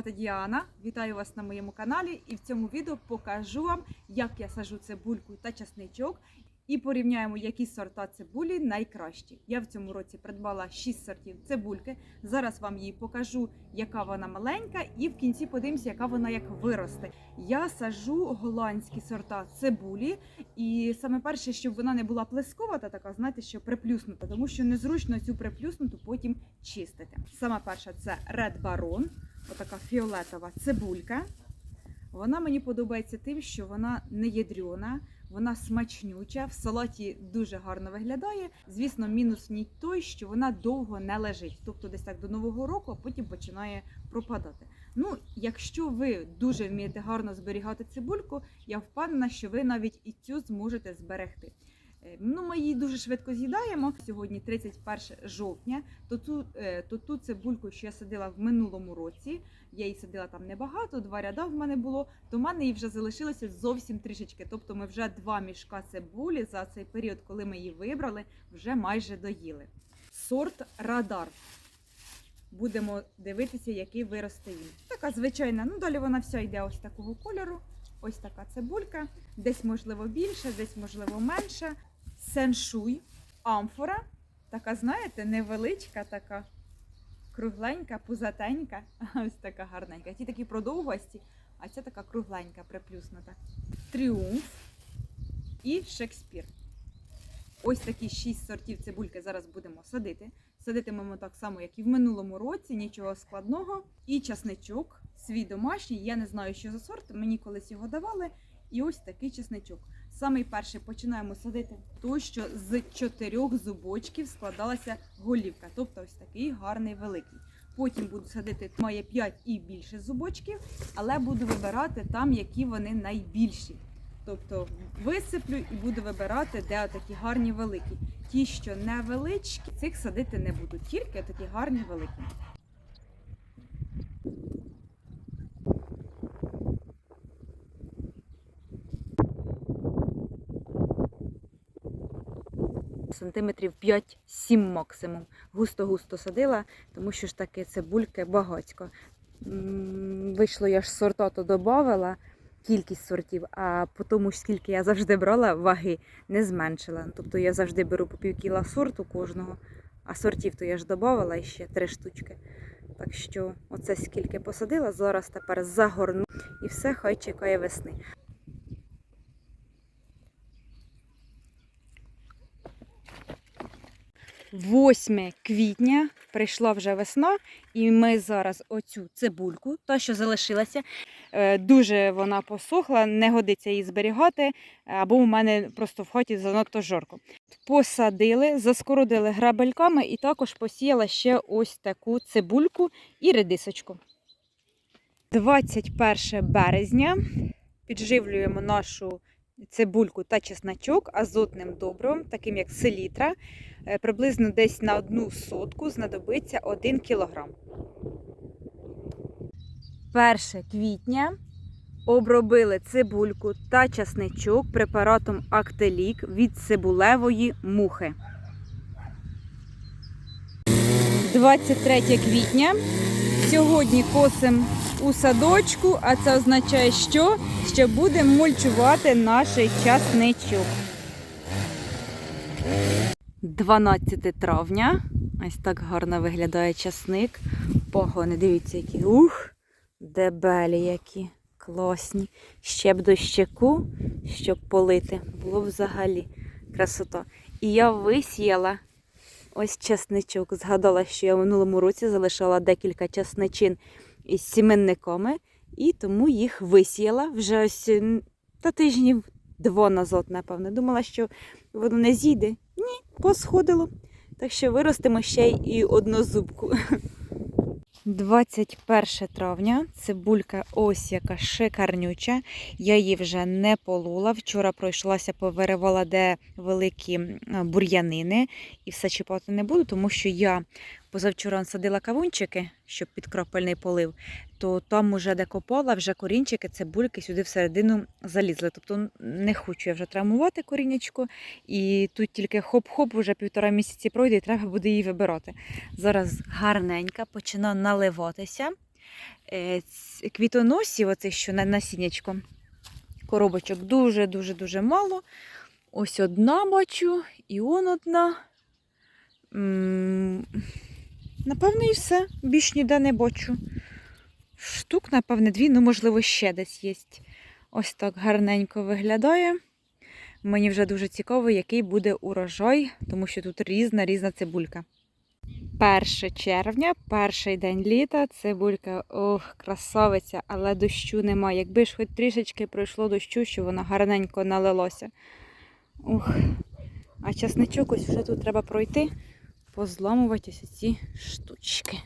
звати Діана. Вітаю вас на моєму каналі. І в цьому відео покажу вам, як я сажу цибульку та часничок. І порівняємо, які сорта цибулі найкращі. Я в цьому році придбала 6 сортів цибульки. Зараз вам її покажу, яка вона маленька, і в кінці подивимося, яка вона як виросте. Я сажу голландські сорта цибулі, і саме перше, щоб вона не була плесковата, така, знаєте, що приплюснута, тому що незручно цю приплюснуту потім чистити. Сама перша це Red Baron, отака фіолетова цибулька. Вона мені подобається тим, що вона не ядрена, вона смачнюча, в салаті дуже гарно виглядає. Звісно, мінус ній той, що вона довго не лежить, тобто десь так до нового року, а потім починає пропадати. Ну, якщо ви дуже вмієте гарно зберігати цибульку, я впевнена, що ви навіть і цю зможете зберегти. Е, Ну, ми її дуже швидко з'їдаємо. Сьогодні 31 жовтня. То ту, е, то ту цибульку, що я садила в минулому році, я її садила там небагато, два ряда в мене було, то в мене її вже залишилося зовсім трішечки. Тобто ми вже два мішка цибулі за цей період, коли ми її вибрали, вже майже доїли. Сорт радар. Будемо дивитися, який виросте він. Така звичайна, ну далі вона вся йде ось такого кольору. Ось така цибулька, десь можливо більше, десь можливо менше. Сеншуй, амфора, така, знаєте, невеличка, така кругленька, пузатенька, ось така гарненька. Ті такі продовгості, а ця така кругленька, приплюснута. Тріумф і Шекспір. Ось такі шість сортів цибульки зараз будемо садити. Садитимемо так само, як і в минулому році, нічого складного. І часничок, свій домашній. Я не знаю, що за сорт. Мені колись його давали. І ось такий чесничок. Самий перший починаємо садити той, що з чотирьох зубочків складалася голівка, тобто ось такий гарний великий. Потім буду садити має 5 і більше зубочків, але буду вибирати там, які вони найбільші. Тобто висиплю і буду вибирати, де такі гарні великі. Ті, що невеличкі, цих садити не буду, тільки такі гарні великі. Сантиметрів 5-7 максимум. Густо-густо садила, тому що ж таки цибульки багатько. Вийшло, я ж сорта то додавала, кількість сортів, а по тому, скільки я завжди брала, ваги не зменшила. Тобто я завжди беру по пів кіла сорту кожного, а сортів то я ж додавала ще три штучки. Так що оце скільки посадила, зараз тепер загорну і все, хай чекає весни. 8 квітня прийшла вже весна, і ми зараз оцю цибульку, та що залишилася, е, дуже вона посохла, не годиться її зберігати, або у мене просто в хаті занадто жарко. Посадили, заскородили грабельками і також посіяла ще ось таку цибульку і редисочку. 21 березня підживлюємо нашу цибульку та чесночок азотним добривом, таким як селітра. Е, Приблизно десь на одну сотку знадобиться 1 кілограм. 1 квітня обробили цибульку та часничок препаратом Актелік від цибулевої мухи. 23 квітня. Сьогодні косим у садочку, а це означає, що? Що будемо мульчувати наш часничок. 12 травня. Ось так гарно виглядає часник. Погони, дивіться, які. Ух, дебелі які. Класні. Ще б дощаку, щоб полити. Було взагалі красота. І я висіяла ось часничок. Згадала, що я в минулому році залишала декілька часничин із сіменниками, і тому їх висіяла вже ось та тижнів два назад, напевно. Думала, що воно не зійде. Ні, посходило. Так що виростимо ще й і однозубку. 21 травня. Цибулька ось яка шикарнюча. Я її вже не полула. Вчора пройшлася, повиривала де великі бур'янини і все чіпати не буду, тому що я позавчора садила кавунчики, щоб під крапельний полив, то там уже де копала, вже корінчики, цибульки сюди всередину залізли. Тобто не хочу я вже травмувати корінечко. І тут тільки хоп-хоп, вже півтора місяці пройде, і треба буде її вибирати. Зараз гарненька, почина наливатися. е, квітоносів, оцих, що на насіннячком. Коробочок дуже-дуже-дуже мало. Ось одна бачу, і он одна. М, Напевно, і все. Більш ніде не бачу. Штук, напевне, дві, ну, можливо, ще десь є. Ось так гарненько виглядає. Мені вже дуже цікаво, який буде урожай, тому що тут різна різна цибулька. 1 червня, перший день літа, цибулька, ох, красавиця, але дощу немає. Якби ж хоч трішечки пройшло дощу, що воно гарненько налилося. Ух. А часничок ось вже тут треба пройти, позламувати ось ці штучки.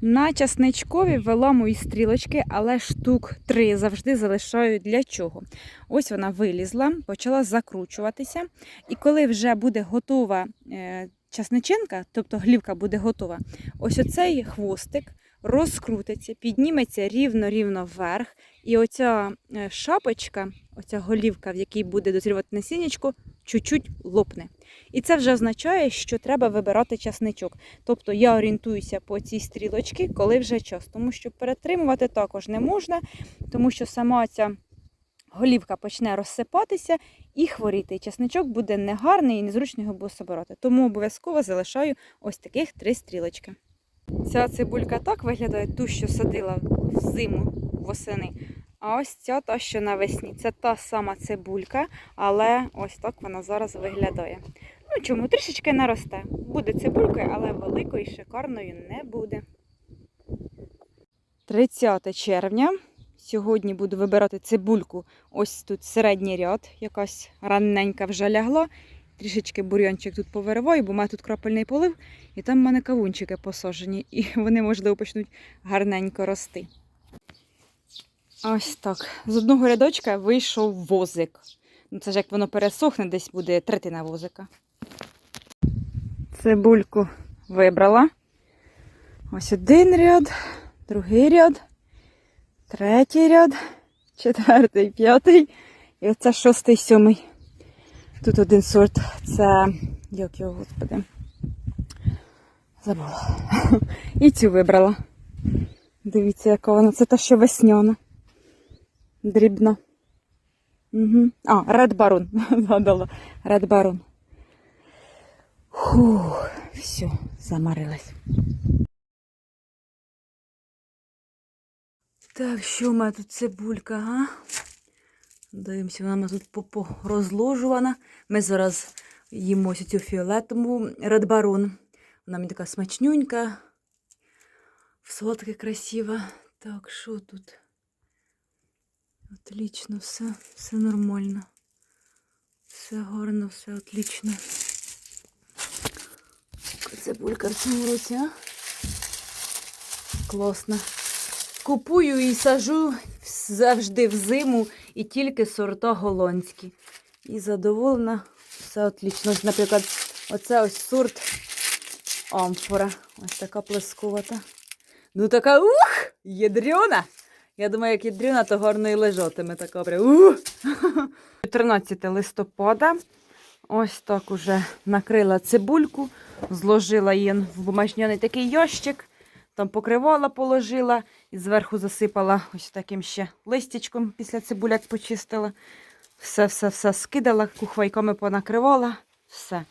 На часничкові виламую стрілочки, але штук три завжди залишаю для чого. Ось вона вилізла, почала закручуватися. І коли вже буде готова е, часничинка, тобто глівка буде готова, ось оцей хвостик розкрутиться, підніметься рівно-рівно вверх. І оця е, шапочка, оця голівка, в якій буде дозрівати насіннячко, чуть-чуть лопне. І це вже означає, що треба вибирати часничок. Тобто я орієнтуюся по цій стрілочці, коли вже час. Тому що перетримувати також не можна, тому що сама ця голівка почне розсипатися і хворіти. І часничок буде негарний і незручно його собирати. Тому обов'язково залишаю ось таких три стрілочки. Ця цибулька так виглядає, ту, що садила взиму восени. А ось ця та, що навесні. Це та сама цибулька, але ось так вона зараз виглядає. Ну чому, трішечки наросте. Буде цибулькою, але великою і шикарною не буде. 30 червня. Сьогодні буду вибирати цибульку. Ось тут середній ряд, якась ранненька вже лягла. Трішечки бур'янчик тут повириваю, бо має тут крапельний полив, і там в мене кавунчики посаджені, і вони, можливо, почнуть гарненько рости. Ось так. З одного рядочка вийшов возик. Ну, це ж як воно пересохне, десь буде третина возика. Цибульку вибрала. Ось один ряд, другий ряд, третій ряд, четвертий, п'ятий. І оце шостий, сьомий. Тут один сорт. Це. Як його, господи. Забула. І цю вибрала. Дивіться, яка вона. Це та, що весняна. Дрібна. Угу. А, Red Baron. Згадала. Red Baron. Фух, все, замарилась. Так, що в мене тут цибулька, а? Дивимося, вона в мене тут розложувана. Ми зараз їмо ось цю фіолетову редбарон. Вона мені така смачнюнька, солодка, красива. Так, що тут? Отлично, все, все нормально. Все гарно, все отлично. Цибулька в цьому році, а? Класно. Купую і сажу завжди взиму і тільки сорта голландські. І задоволена, все отлично. Наприклад, оце ось сорт амфора. Ось така плескувата. Ну така ух! Єдрюна! Я думаю, як єдрюна, то гарно і лежатиме така прям. 14 листопада. Ось так уже накрила цибульку, зложила її в бумажняний такий ящик, там покривала, положила і зверху засипала ось таким ще листячком після цибуляк почистила. Все-все-все скидала, кухвайками понакривала. Все.